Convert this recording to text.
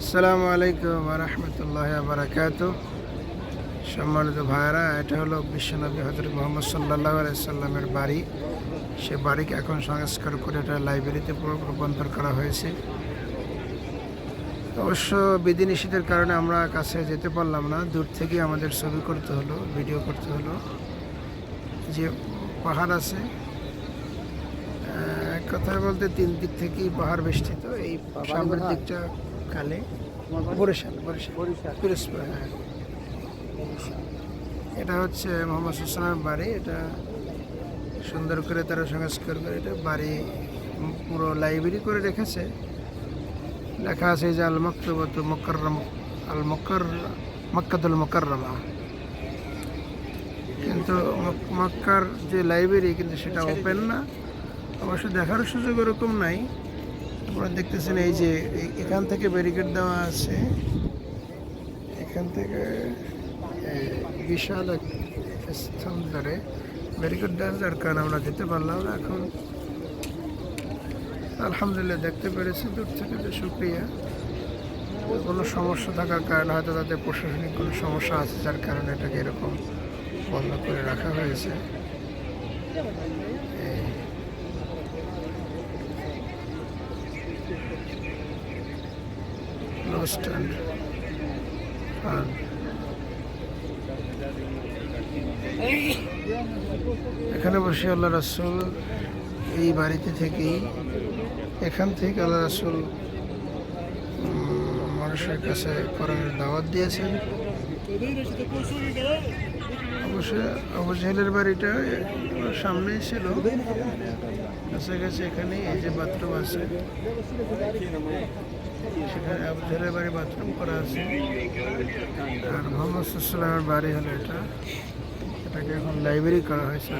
আসসালামু আলাইকুম রহমতুল্লাহ বারাকাত সম্মানিত ভাইরা এটা হলো বিশ্বনবী হজরত মোহাম্মদ সাল্লাহ সাল্লামের বাড়ি। সে বাড়িকে এখন সংস্কার করে এটা লাইব্রেরিতে রূপান্তর করা হয়েছে। অবশ্য বিধিনিষেধের কারণে আমরা কাছে যেতে পারলাম না। দূর থেকে আমাদের ছবি করতে হলো ভিডিও করতে হলো। যে পাহাড় আছে এক কথায় বলতে তিন দিক থেকেই পাহাড় বেষ্টিত। এই সামনের দিকটা কালে, বরিশাল বরিশাল হ্যাঁ। এটা হচ্ছে মোহাম্মদ সুসলামের বাড়ি, এটা সুন্দর করে তারা সংস্কার করে এটা বাড়ি পুরো লাইব্রেরি করে রেখেছে। লেখা আছে যে আল মক্তবত মকরম আল মকর মক্কাতুল মকররমা। কিন্তু মক- মক্কার যে লাইব্রেরি, কিন্তু সেটা ওপেন না। অবশ্য দেখার সুযোগ ওরকম নাই। আপনারা দেখতেছেন এই যে এখান থেকে ব্যারিকেড দেওয়া আছে। এখান থেকে বিশাল স্থান ধরে ব্যারিকেড দেওয়া যার কারণে আমরা যেতে পারলাম। না এখন আলহামদুলিল্লাহ দেখতে পেরেছি, দূর থেকে যে শুক্রিয়া কোনো সমস্যা থাকার কারণে হয়তো তাদের প্রশাসনিক কোনো সমস্যা আছে, যার কারণে এটাকে এরকম বন্ধ করে রাখা হয়েছে। Lost and এখানে বসে আল্লাহ রাসুল এই বাড়িতে থেকেই, এখান থেকে আল্লাহ রাসুল মানুষের কাছে কোরআনের দাওয়াত দিয়েছেন। অবশ্যই আবু জাহেলের বাড়িটা সামনেই ছিল। কাছাকাছি এখানে এই যে বাথরুম আছে। সেখানে আবু বাড়ি বাথরুম করা আছে। আর মোহাম্মদ সাল্লামের বাড়ি হলো এটা। এটাকে এখন লাইব্রেরি করা হয়েছে